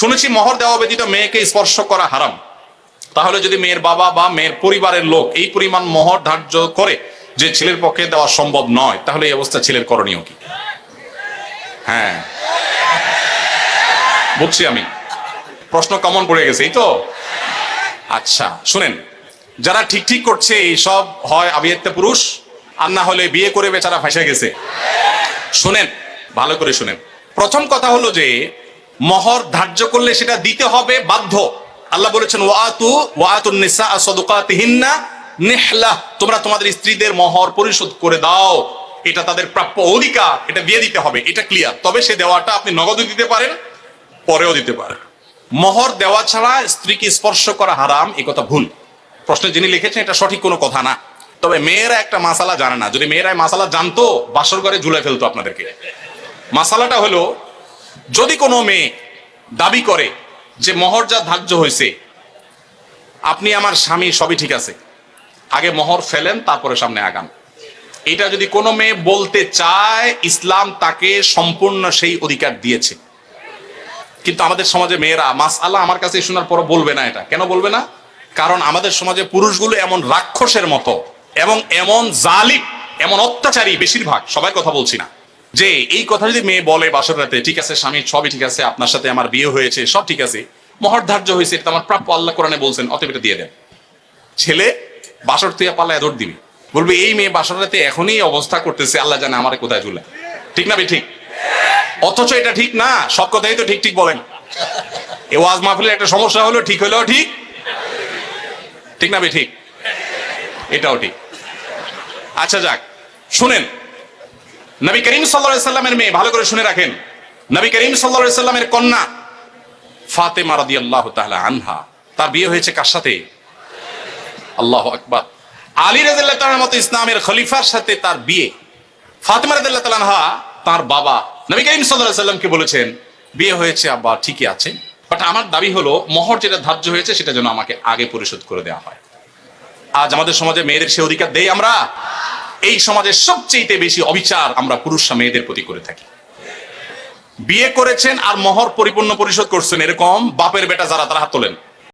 শুনেছি মহর দেওয়া ব্যতীত মেয়েকে স্পর্শ করা হারাম। তাহলে যদি মেয়ের বাবা বা মেয়ের পরিবারের লোক এই পরিমাণ মহর ধার্য করে যে ছেলের পক্ষে দেওয়া সম্ভব নয়, তাহলে এই অবস্থা ছেলের করণীয় কি? হ্যাঁ। বুঝছি আমি। প্রশ্ন কমন পড়ে গেছে, এই তো? আচ্ছা শুনেন। যারা ঠিক ঠিক করছে এইসব হয় আবিয়াত্তে পুরুষ, আর না হলে বিয়ে করে বেচারা ফাঁসে গেছে। শুনেন, ভালো করে শুনেন। প্রথম কথা হলো যে মহর ধার্য করলে সেটা দিতে হবে বাধ্য। আল্লাহ বলেছেন, ওয়াতু, ওয়াতুন নিসা সদুকাতিহিন্না নিহলা। তোমরা তোমাদের স্ত্রীদের মহর পরিশোধ করে দাও। এটা তাদের প্রাপ্য অধিকার, এটা দিয়ে দিতে হবে, এটা ক্লিয়ার তবে সে দেওয়াটা আপনি নগদও দিতে পারেন, পরেও দিতে পারেন। মহর দেওয়া ছাড়া স্ত্রীকে স্পর্শ করা হারাম, এ কথা ভুল। প্রশ্নে যিনি লিখেছেন, এটা সঠিক কোনো কথা না। তবে মেয়েরা একটা মাসালা জানে না। যদি মেয়েরা মাসালা জানতো, বাসর ঘরে ঝুলে ফেলতো আপনাদেরকে। মাসালাটা হলো যদি কোনো মেয়ে দাবি করে যে মহর যা ধার্য হয়েছে, আপনি আমার স্বামী সবই ঠিক আছে। আগে মহর ফেলেন, তারপরে সামনে আগান। এটা যদি কোনো মেয়ে বলতে চায়, ইসলাম তাকে সম্পূর্ণ সেই অধিকার দিয়েছে। কিন্তু আমাদের সমাজে মেয়েরা, মাস আল্লাহ আমার কাছে শোনার পর বলবে না এটা। কেন বলবে না? কারণ আমাদের সমাজে পুরুষগুলো এমন রাক্ষসের মতো এবং এমন জালিম, এমন অত্যাচারী বেশিরভাগ, সবাই কথা বলছি না। যে এই কথা যদি মেয়ে বলে বাসর রাতে, ঠিক আছে স্বামী, সবই ঠিক আছে, আপনার সাথে আমার বিয়ে হয়েছে, সব ঠিক আছে। মহর ধার্য হয়েছে, এটা আমার প্রাপ্য আল্লাহ কোরআনে বলছেন, অতএব এটা দিয়ে দেন। ছেলে বাসর তুই পাল্লায় দৌড় দিবি। বলবে, এই মেয়ে বাসর রাতে এখনই অবস্থা করতেছে, আল্লাহ জানে আমার কোথায় ঝুলে ঠিক না ঠিক? অথচ এটা ঠিক না, সব কথাই তো ঠিক ঠিক বলেন। এ ওয়াজ মাহফিলের একটা সমস্যা হলো, ঠিক হলেও ঠিক? ঠিক না ঠিক? এটাও ঠিক। আচ্ছা যাক, শুনেন নবী করিম সাল্লা সাল্লামের মেয়ে, ভালো করে শুনে রাখেন। নবী করিম সাল্লা সাল্লামের কন্যা ফাতেমা রাদি আল্লাহ আনহা, তার বিয়ে হয়েছে কার সাথে? আল্লাহ আকবার। আলী রাজিল্লাহ মতো ইসলামের খলিফার সাথে তার বিয়ে। ফাতেমা রাদিল্লাহ তালানহা তার বাবা নবী করিম সাল্লাহ সাল্লামকে বলেছেন, বিয়ে হয়েছে, আব্বা, ঠিকই আছে। বাট আমার দাবি হলো, মহর যেটা ধার্য হয়েছে, সেটা যেন আমাকে আগে পরিশোধ করে দেওয়া হয়। আজ আমাদের সমাজে মেয়েদের সে অধিকার দেই আমরা? এই সমাজের সবচেয়ে বেশি অবিচার আমরা পুরুষরা মেয়েদের প্রতি করে থাকি। বিয়ে করেছেন আর মহর পরিপূর্ণ পরিশোধ করছেন এরকম বাপের বেটা যারা, তারা হাত তোলেন।